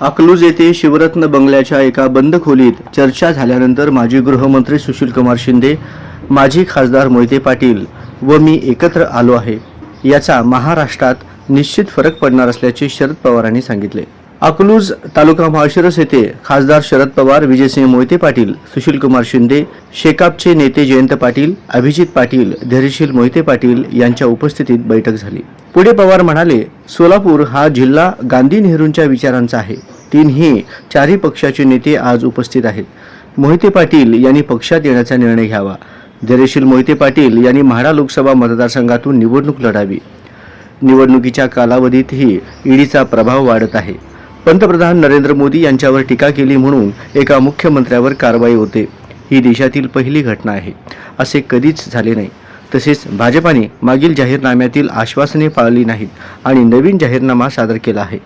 अकलूज येथे शिवरत्न बंगल्याच्या एका बंद खोलीत चर्चा झाल्यानंतर माजी गृहमंत्री सुशीलकुमार शिंदे माजी खासदार मोहिते पाटील व मी एकत्र आलो आहे. याचा महाराष्ट्रात निश्चित फरक पडणार असल्याचे शरद पवारांनी सांगितले. अकलूज तालुका माळशिरस येथे खासदार शरद पवार विजयसिंह मोहिते पाटील सुशीलकुमार शिंदे शेकापचे नेते जयंत पाटील अभिजित पाटील धैर्यशील मोहिते पाटील यांच्या उपस्थितीत बैठक झाली. पुढे पवार म्हणाले सोलापूर हा जिल्हा गांधी नेहरूंच्या विचारांचा आहे. तीनही चारही पक्षाचे नेते आज उपस्थित आहेत. मोहिते पाटील यांनी पक्षात येण्याचा निर्णय घ्यावा. धैर्यशील मोहिते पाटील यांनी म्हाडा लोकसभा मतदारसंघातून निवडणूक लढावी. निवडणुकीच्या कालावधीतही ईडीचा प्रभाव वाढत आहे. पंतप्रधान नरेंद्र मोदी यांच्यावर टीका केली म्हणून एका मुख्यमंत्र्यावर कारवाई होते. ही देशातील पहिली घटना आहे. असे कधीच झाले नाही. तसेच भाजपाने मागील जाहीरनाम्यातील आश्वासने पाळली नाहीत आणि नवीन जाहीरनामा सादर केला आहे.